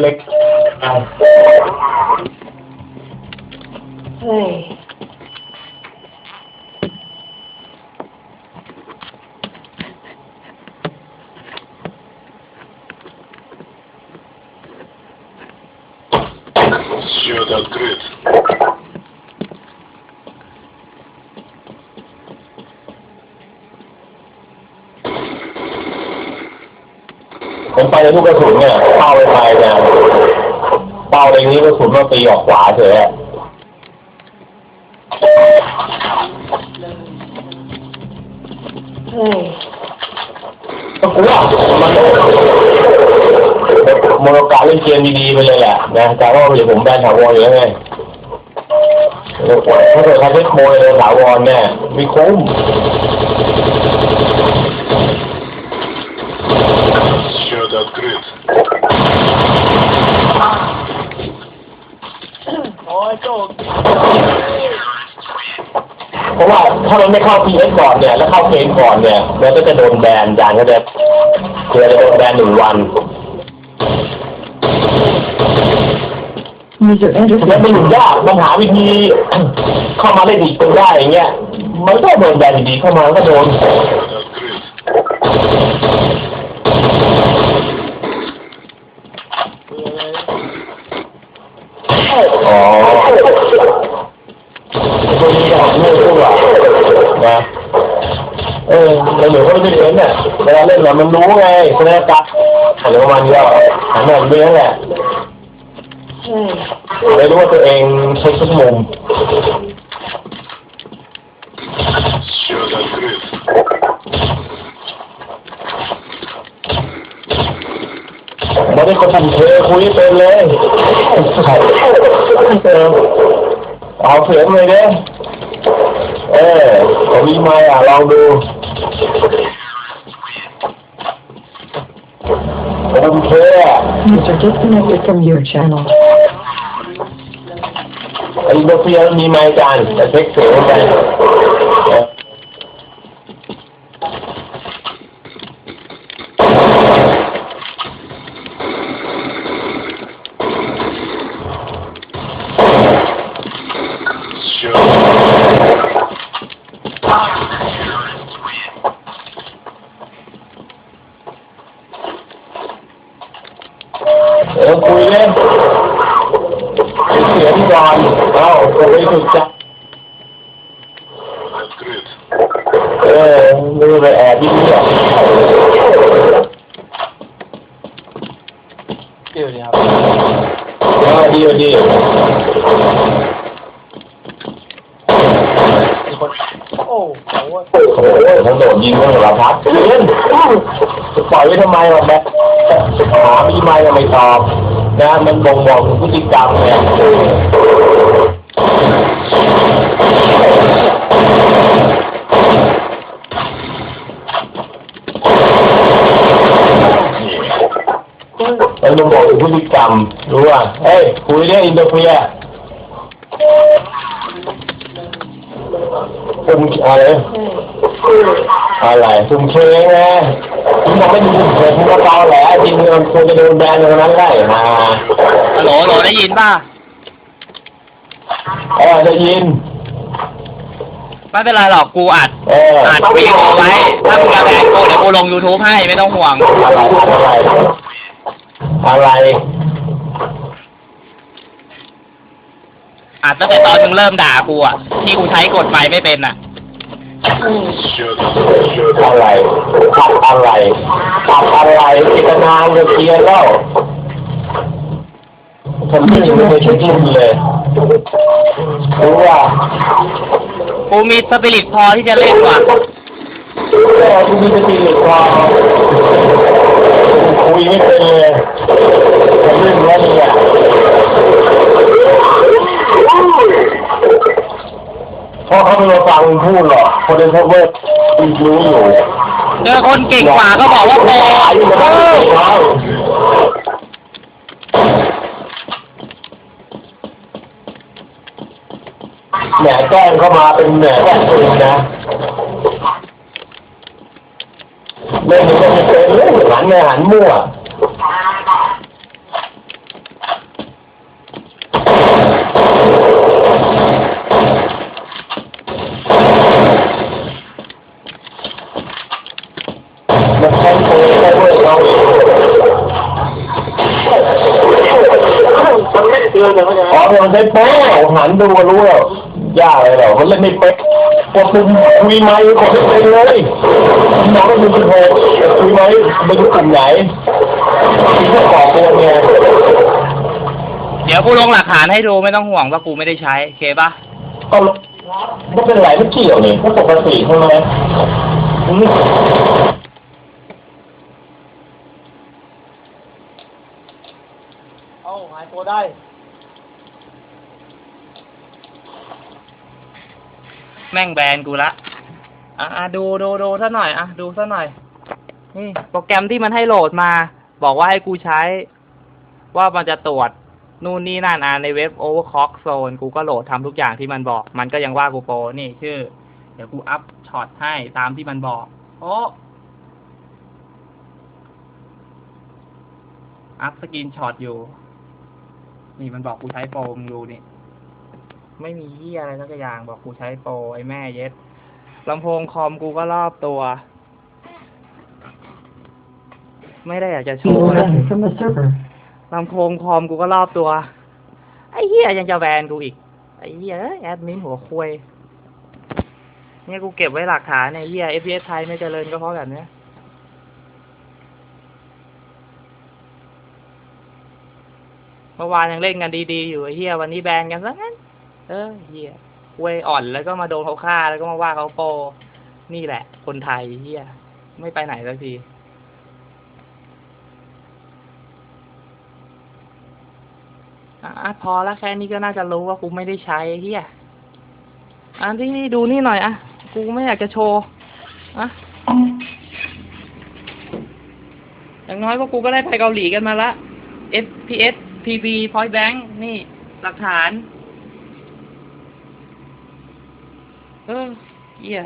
เล็กอะเผมไปในลูกกระสุนเนี่ยเป้าไปไปเนี่ยเป้าในนี้กระสุนมันตีออกขวาเฉยอะเฮ้ยก็กลัวมันโมโนการเล่นเกมดีๆไปเลยแหละนะแต่ว่าเดี๋ยวผมแบนถาวรอยู่แล้วไงถ้าเกิดใครได้ขโมยเลยถาวรเนี่ยไม่คุ้ม ถ้ามันไม่เข้า PS ก่อนเนี่ย แล้วเข้าเกมก่อนเนี่ยมันก็จะโดนแบนจานก็จะเคือจะโดนแบนหนึ่งวัน User entered แล้วมันอยู่ยากมันหาวิธีเข้ามาได้ดีจนได้อย่างเงี้ย มันก็โดนแบนอยู่ดีเข้ามาก็โดน เออเราเหลือก็ไม่เห็นเนี่ยเวลาเล่นน่ะมันรู้ไงเวลาจับอะไรประมาณนี้อะหันแบบนี้แหละไม่รู้ว่าตัวเองใช้ชั่วโมงไม่ได้คนทำเทคุยเป็นเลยเอาเสียงเลยเนี่ยเออ we may allow. You're disconnected from your channel. I go feel me Sure. ขียนก่อนเอาตัวไปถูกจับเออมือไปแอบที่นี่อ่เดี๋ยวดีครับเดี๋ยวดีโอ้โหเขาโดดยิงเมื่อเราพักเปล่อยไว้ทำไมวะแม่ถามทำไมเราไมตอบ นะมันบ่งบอกถึงพฤติกรรมเนี่ยมันบ่งบอกถึงพฤติกรรมรู้ว่าเฮ้ยคุยเรื่องอินโดเซียคุณอะไรอะไรคุมเคไงคุณบอกไม่ดูคุมเคคุณก็เตาแหละจ คงจะโดนแบนตรงนั้นได้มาหลอหลอได้ยินป่ะเออได้ยิน ไม่เป็นไรหรอกกูอัดอัดวีดีโอไว้ ถ้ามึงจะแบนกูเดี๋ยวกูลง YouTube ให้ไม่ต้องห่วง อะไรอะไรอะไรอัดตั้งแต่ตอนมึงเริ่มด่ากูอะ ที่กูใช้กดไปไม่เป็นอะ อะไรอะไร ไรเจตนาจะเคลียร์แล้วผมไม่ได้ไปช่วยกินเลยรู้ว่ากูมีสปิริตพอที่จะเล่นว่ะแต่ที่มีสติเหล็กพอคุยไม่เป็นเลยผมเรื่องนี้เนี่ยเพราะเขาไม่มาฟังพูดหรอกคนในพวกเว็บรู้อยู่ เจอคนเก่งกว่าก็บอกว่าโปรเอแหมแกล้งเข้ามาเป็นแหมแกล้งปืนนะเล่นมันก็ไม่เป็นเล่นหันในหันมั่ว ดือนเลยเขาจะอ๋อมันใช้โป๊ะหันดูก็รู้แล้วยากเลยเหรอมันเล่นไม่เป๊ะกดปุ่มคุยไมค์กดไม่เป็นเลยน้องก็คือเป็นโฮคุยไมค์ไม่รู้กลุ่มไหนมีแค่ขอตัวเนี่ยเดี๋ยวกูลงหลักฐานให้ดูไม่ต้องห่วงว่ากูไม่ได้ใช้โอเคปะก็ไม่เป็นไรไม่เกี่ยวนี่ก็ปกติใช่ไหมอืมเอาหายตัวได้ แม่งแบนกูละ อะดูดูดูซะหน่อยอะดูซะหน่อย นี่ โปรแกรมที่มันให้โหลดมา บอกว่าให้กูใช้ ว่ามันจะตรวจนู่นนี่นั่นอะในเว็บ Overclock Zone กูก็โหลดทำทุกอย่างที่มันบอก มันก็ยังว่ากูโปรนี่ชื่อ เดี๋ยวกูอัพช็อตให้ตามที่มันบอก โอ้อัพสกรีนช็อตอยู่ นี่มันบอกกูใช้โปรมึงดูนี่ ไม่มีเหี้ยอะไรสักอย่าง บอกกูใช้โปรไอ้แม่เย็ดลำโพงคอมกูก็รอบตัว ไม่ได้อยากจะโช You ว์นะ ran from the server. ลำโพงคอมกูก็รอบตัว ไอ้เหี้ยยังจะแบนกูอีก ไอ้เหี้ยเอ้ยแอดมินหัวควยเนี่ยกูเก็บไว้หลักฐานเนี่ยเหี้ย FPS ไทยไม่เจริญก็เพราะแบบเนี้ยเมื่อวานยังเล่นกันดีๆอยู่ไอ้เหี้ยวันนี้แบนกันซะงั้น เออเหี้ยเวยอ่อนแล้วก็มาโดนเขาฆ่าแล้วก็มาว่าเขาโปนี่แหละ คนไทยเหี้ยไม่ไปไหนสักทีอะพอแล้วแค่นี้ก็น่าจะรู้ว่ากูไม่ได้ใช้เฮียอันที่นี่ดูนี่หน่อยอะกูไม่อยากจะโชว์อะอย่างน้อยพวกกูก็ได้ไปเกาหลีกันมาละ FPS PB Point Bank นี่หลักฐาน เออเหี้ย